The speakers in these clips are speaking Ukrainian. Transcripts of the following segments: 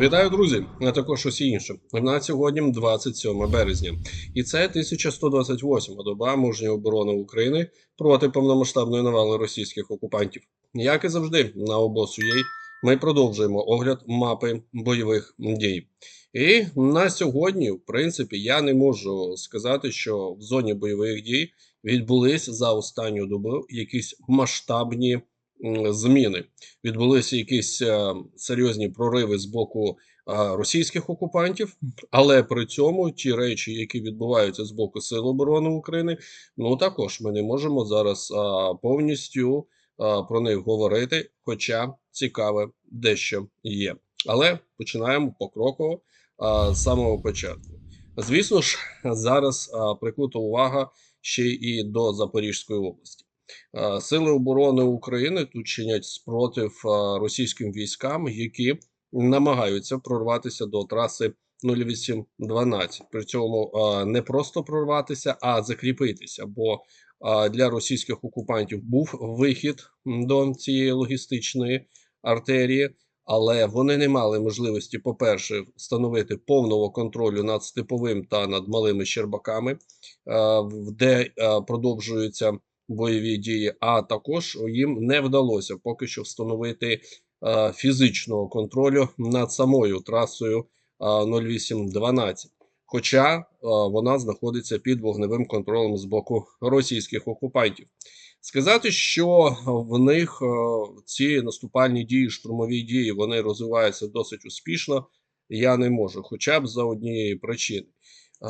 Вітаю, друзі, а також усі інші. На сьогодні 27 березня, і це 1128 доба мужньої оборони України проти повномасштабної навали російських окупантів. Як і завжди, на обосу.ua ми продовжуємо огляд мапи бойових дій. І на сьогодні, в принципі, я не можу сказати, що в зоні бойових дій відбулись за останню добу якісь масштабні зміни відбулися якісь е, серйозні прориви з боку е, російських окупантів, але при цьому ті речі, які відбуваються з боку Сил оборони України, ну також ми не можемо зараз е, повністю про них говорити, хоча цікаве дещо є. Але починаємо покроково з самого початку. Звісно ж, зараз прикута увага ще і до Запорізької області. Е, Сили оборони України тут чинять спротив е, російським військам, які намагаються прорватися до траси 0812. При цьому е, не просто прорватися, а закріпитися. Бо для російських окупантів був вихід до цієї логістичної артерії, але вони не мали можливості, по-перше, встановити повного контролю над степовим та над малими Щербаками, де продовжуються бойові дії, а також їм не вдалося поки що встановити е, фізичного контролю над самою трасою е, 0812. Хоча е, вона знаходиться під вогневим контролем з боку російських окупантів. Сказати, що в них е, ці наступальні дії, штурмові дії, вони розвиваються досить успішно, я не можу, хоча б за однієї причини. Е,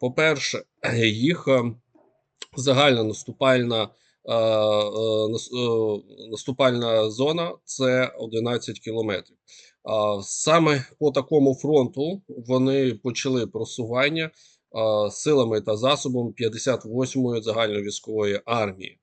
По-перше, їх е, загальна наступальна, е, е, е, наступальна зона це 11 кілометрів. Саме по такому фронту вони почали просування е, силами та засобом 58-ї загальновійськової армії.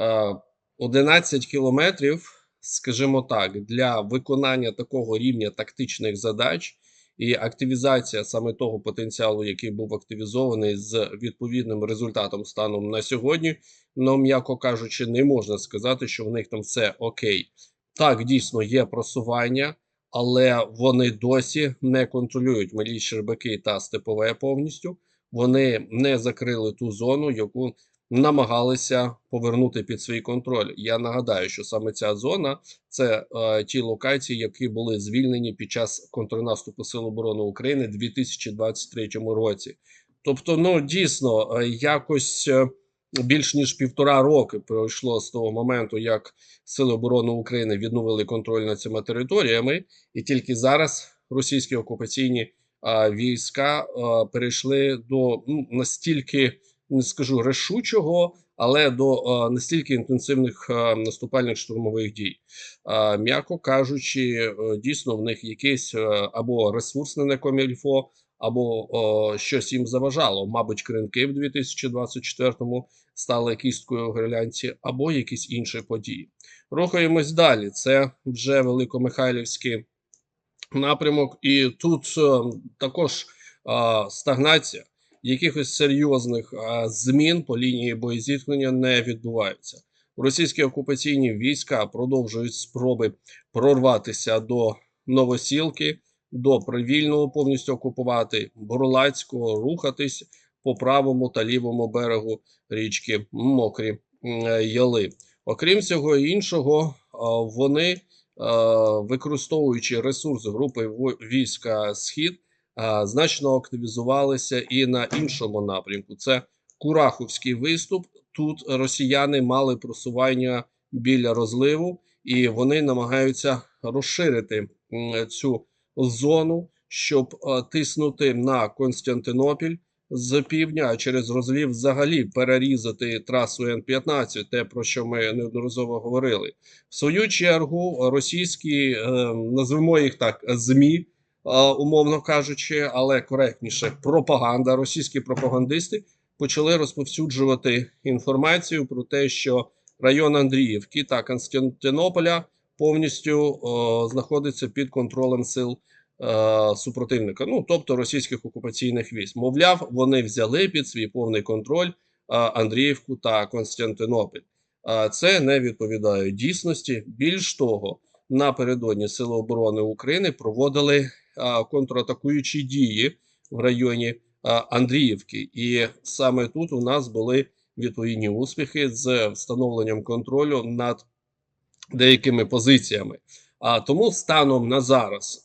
Е, 11 кілометрів, скажімо так, для виконання такого рівня тактичних задач і активізація саме того потенціалу, який був активізований з відповідним результатом станом на сьогодні. Ну, м'яко кажучи, не можна сказати, що в них там все окей. Так, дійсно є просування, але вони досі не контролюють малі Щербаки та Степове повністю. Вони не закрили ту зону, яку намагалися повернути під свій контроль. Я нагадаю, що саме ця зона це е, ті локації, які були звільнені під час контрнаступу Сил оборони України у 2023 році. Тобто, ну дійсно, е, якось е, більш ніж півтора роки пройшло з того моменту, як Сили оборони України відновили контроль над цими територіями, і тільки зараз російські окупаційні війська а, перейшли до ну, настільки не скажу рішучого, але до а, настільки інтенсивних а, наступальних штурмових дій. А, м'яко кажучи, е, дійсно в них якесь е, або ресурсне некомільфо, або о, щось їм заважало. Мабуть, кринки в 2024-му стали кісткою в грилянці, або якісь інші події. Рухаємось далі. Це вже Великомихайлівський напрямок, і тут е, також е, стагнація. Якихось серйозних змін по лінії боєзіткнення не відбувається. Російські окупаційні війська продовжують спроби прорватися до Новосілки, до Привільного повністю окупувати Бурлацького, рухатись по правому та лівому берегу річки Мокрі Яли. Окрім всього іншого, вони, використовуючи ресурси групи війська Схід, значно активізувалися і на іншому напрямку. Це Кураховський виступ. Тут росіяни мали просування біля розливу, і вони намагаються розширити цю зону, щоб е, тиснути на Константинопіль з півдня, а через розлів взагалі перерізати трасу Н-15, те про що ми неодноразово говорили. В свою чергу, російські, е, назвемо їх так, ЗМІ, е, умовно кажучи, але коректніше, пропаганда, російські пропагандисти почали розповсюджувати інформацію про те, що район Андріївки та Константинополя повністю е, знаходиться під контролем сил е, супротивника, ну тобто російських окупаційних військ. Мовляв, вони взяли під свій повний контроль е, Андріївку та Константинополь. Е, це не відповідає дійсності. Більш того, напередодні Сили оборони України проводили контратакуючі дії в районі Андріївки. І саме тут у нас були відповідні успіхи з встановленням контролю над деякими позиціями. А тому станом на зараз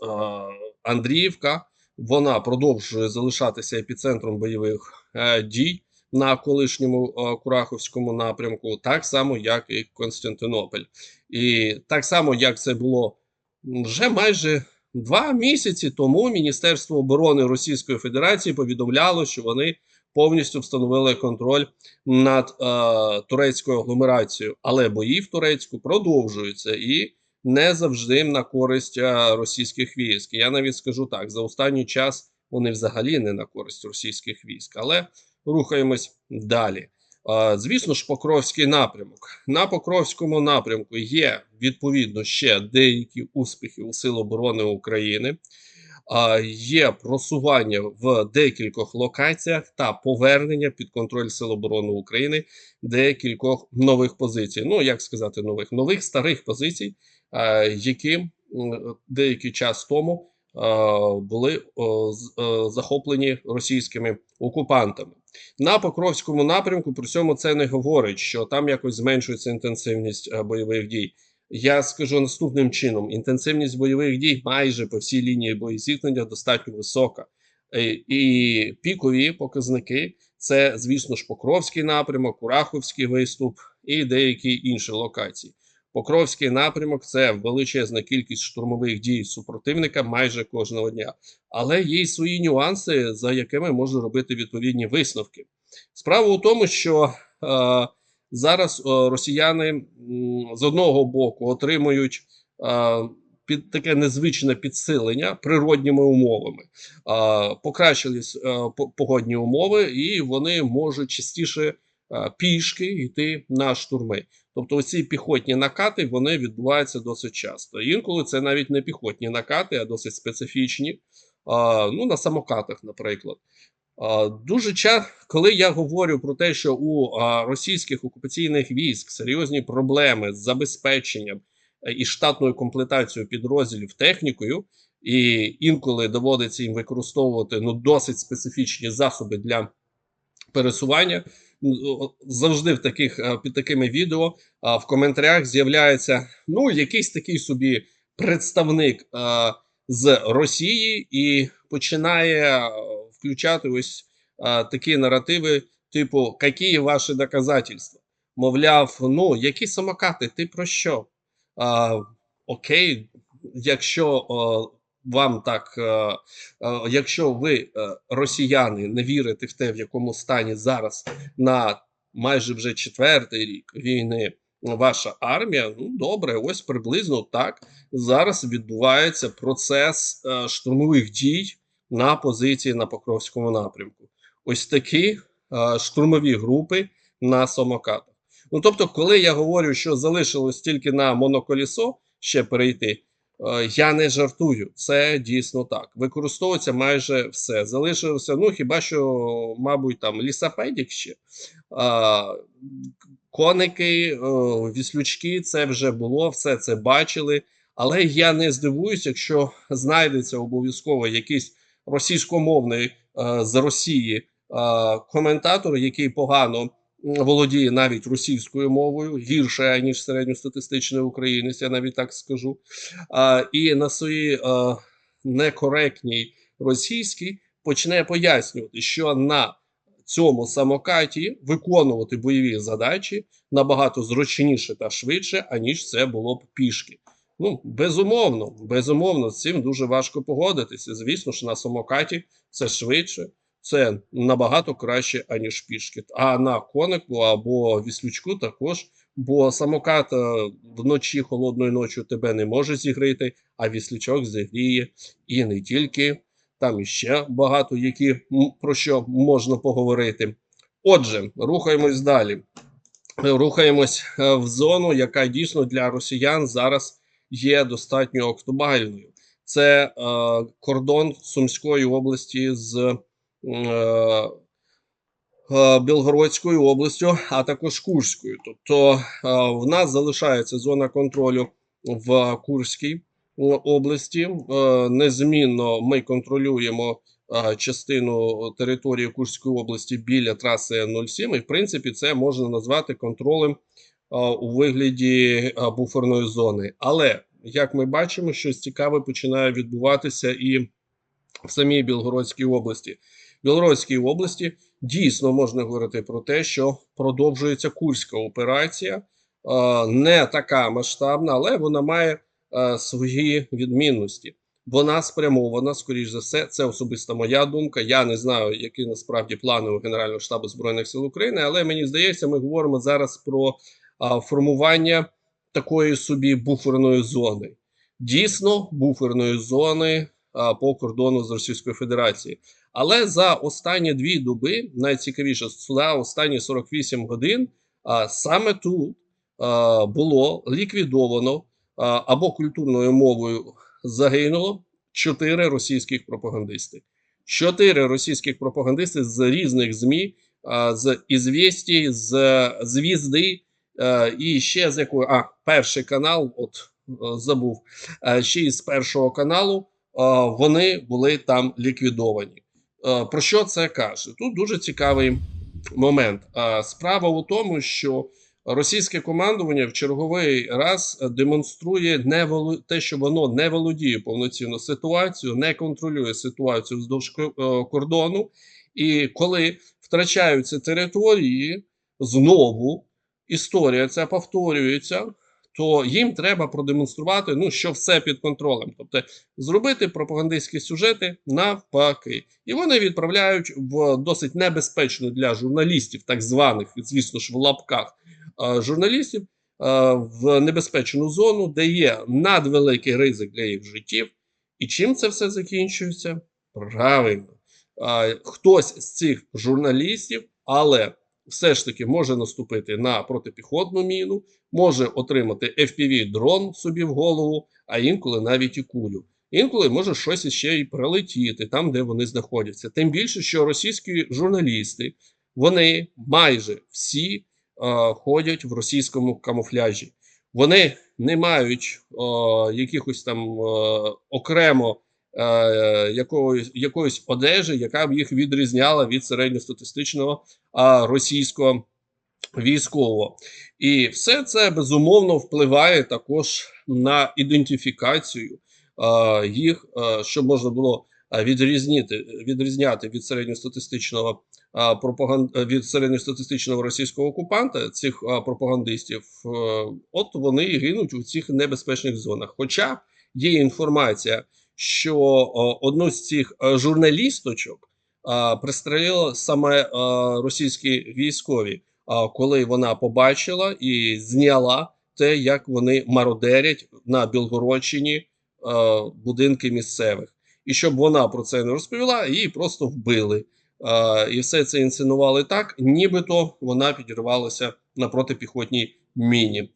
Андріївка вона продовжує залишатися епіцентром бойових е, дій на колишньому е, Кураховському напрямку, так само як і Константинополь, і так само як це було вже майже два місяці тому. Міністерство оборони Російської Федерації повідомляло, що вони повністю встановили контроль над е, турецькою агломерацією, але бої в Турецьку продовжуються і не завжди на користь е, російських військ. Я навіть скажу так: за останній час вони взагалі не на користь російських військ, але рухаємось далі. Звісно ж, Покровський напрямок. На Покровському напрямку є відповідно ще деякі успіхи у Сил оборони України. Є просування в декількох локаціях та повернення під контроль Сил оборони України декількох нових позицій. Ну як сказати, нових нових старих позицій, які деякий час тому були о, з- е, захоплені російськими окупантами. На Покровському напрямку при цьому це не говорить, що там якось зменшується інтенсивність е, бойових дій. Я скажу наступним чином: інтенсивність бойових дій майже по всій лінії боєзіткнення достатньо висока. Е, І пікові показники це, звісно ж, Покровський напрямок, Кураховський виступ і деякі інші локації. Покровський напрямок це величезна кількість штурмових дій супротивника майже кожного дня. Але є й свої нюанси, за якими можна робити відповідні висновки. Справа у тому, що е, зараз е, росіяни м, з одного боку отримують е, під таке незвичне підсилення природніми умовами, е, покращились е, по- погодні умови, і вони можуть частіше е, пішки йти на штурми. Тобто, оці піхотні накати вони відбуваються досить часто. Інколи це навіть не піхотні накати, а досить специфічні. Ну, на самокатах, наприклад. Дуже часто, коли я говорю про те, що у російських окупаційних військ серйозні проблеми з забезпеченням е, і штатною комплектацією підрозділів технікою, і інколи доводиться їм використовувати ну, досить специфічні засоби для пересування. Завжди в таких е, під такими відео в коментарях з'являється ну, якийсь такий собі представник. з Росії і починає е, включати ось е, такі наративи, типу, які ваші доказательства? Мовляв, ну які самокати, ти про що? Окей, якщо е, вам так, е, е, якщо ви, е, росіяни, не вірите в те, в якому стані зараз на майже вже четвертий рік війни ваша армія, ну добре, ось приблизно так зараз відбувається процес штурмових дій на позиції на Покровському напрямку. Ось такі штурмові групи на самокатах. Ну тобто, коли я говорю, що залишилось тільки на моноколісо ще перейти, я не жартую. Це дійсно так. Використовується майже все. Залишилося, ну хіба що, мабуть, там лісапедік ще. А, коники, віслючки, це вже було, все це бачили. Але я не здивуюся, якщо знайдеться обов'язково якийсь російськомовний е, з Росії е, коментатор, який погано володіє навіть російською мовою, гірше ніж середньостатистичний українець, я навіть так скажу. А, і на своїй е, некоректній російській почне пояснювати, що на цьому самокаті виконувати бойові задачі набагато зручніше та швидше, аніж це було б пішки. Ну, безумовно, безумовно, з цим дуже важко погодитися. Звісно ж, на самокаті це швидше, це набагато краще, аніж пішки. А на конику або віслючку також, бо самокат е, вночі холодною ночі тебе не може зігріти, а віслючок зігріє і не тільки. Там іще багато які про що можна поговорити. Отже, рухаємось далі. Рухаємось е, в зону, яка дійсно для росіян зараз є достатньо актуальною. Це е, кордон Сумської області з Білгородською областю, а також Курською. Тобто е, в нас залишається зона контролю в Курській е, області. Е, Незмінно ми контролюємо е, частину території Курської області біля траси Н07, і в принципі це можна назвати контролем е, у вигляді е, буферної зони. Але як ми бачимо, щось цікаве починає відбуватися і в самій Білгородській області. В Білгородській області дійсно можна говорити про те, що продовжується курська операція, не така масштабна, але вона має свої відмінності. Вона спрямована, скоріш за все, це особиста моя думка. Я не знаю, які насправді плани у Генерального штабу збройних сил України, але мені здається, ми говоримо зараз про формування такої собі буферної зони. Дійсно, буферної зони по кордону з Російською Федерацією. Але за останні дві доби, найцікавіше, за останні 48 годин, а, саме тут а, було ліквідовано а, або культурною мовою загинуло чотири російських пропагандисти. Чотири російських пропагандисти з різних ЗМІ, а, з Ізвєсті, з Звізди е, і ще з якої. А, перший канал, от забув, е, ще із першого каналу вони були там ліквідовані. Е, Про що це каже? Тут дуже цікавий момент. Е, Справа у тому, що російське командування в черговий раз демонструє не воло... те, що воно не володіє повноцінно ситуацією, не контролює ситуацію вздовж е, кордону. І коли втрачаються території, знову історія ця повторюється. То їм треба продемонструвати, ну що все під контролем, тобто зробити пропагандистські сюжети навпаки, і вони відправляють в досить небезпечну для журналістів, так званих, звісно ж, в лапках е, журналістів, е, в небезпечну зону, де є надвеликий ризик для їх життів. І чим це все закінчується? Правильно, Е, хтось з цих журналістів, але все ж таки може наступити на протипіхотну міну, може отримати FPV дрон собі в голову, а інколи навіть і кулю. Інколи може щось іще і прилетіти там, де вони знаходяться. Тим більше, що російські журналісти вони майже всі е, ходять в російському камуфляжі. Вони не мають е, якихось там е, окремо е, якоїсь, якоїсь одежі, яка б їх відрізняла від середньостатистичного а, російського військового. І все це безумовно впливає також на ідентифікацію е, їх, е, щоб можна було е, відрізняти, відрізняти від середньостатистичного е, пропаганд... від середньостатистичного російського окупанта цих е, пропагандистів. Е, от вони і гинуть у цих небезпечних зонах. Хоча є інформація, що е, одну з цих е, журналісточок е, пристрелили саме російські військові коли вона побачила і зняла те, як вони мародерять на Білгородщині будинки місцевих. І щоб вона про це не розповіла, її просто вбили. І все це інсценували так, нібито вона підірвалася на протипіхотній міні.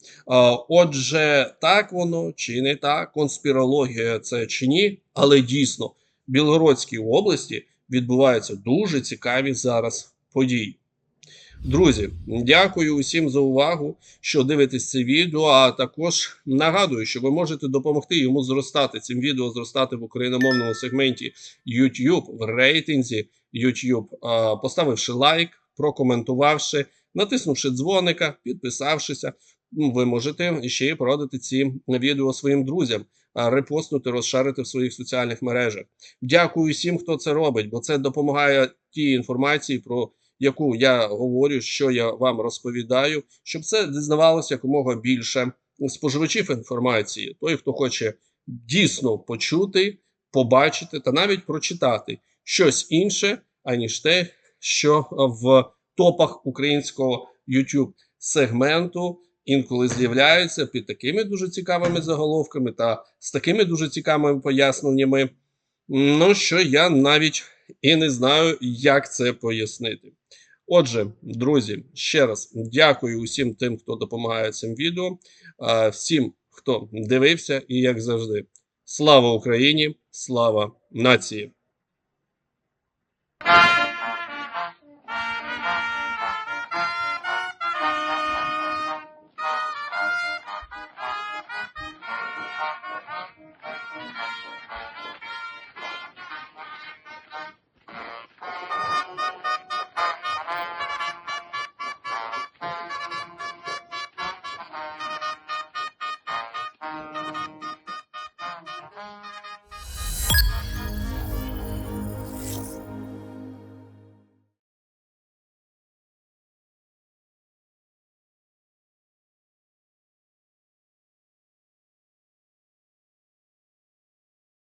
Отже, так воно чи не так, конспірологія це чи ні, але дійсно в Білгородській області відбуваються дуже цікаві зараз події. Друзі, дякую усім за увагу, що дивитесь це відео. А також нагадую, що ви можете допомогти йому зростати цим відео, зростати в україномовному сегменті YouTube в рейтинзі YouTube, поставивши лайк, прокоментувавши, натиснувши дзвоника, підписавшися. Ви можете ще й порадити ці відео своїм друзям, репостнути, розшарити в своїх соціальних мережах. Дякую всім, хто це робить, бо це допомагає тій інформації, про яку я говорю, що я вам розповідаю, щоб це дізнавалося якомога більше споживачів інформації, той, хто хоче дійсно почути, побачити та навіть прочитати щось інше, аніж те, що в топах українського YouTube сегменту інколи з'являються під такими дуже цікавими заголовками та з такими дуже цікавими поясненнями. Ну що я навіть і не знаю, як це пояснити. Отже, друзі, ще раз дякую усім тим, хто допомагає цим відео, всім, хто дивився, і як завжди, слава Україні, слава нації!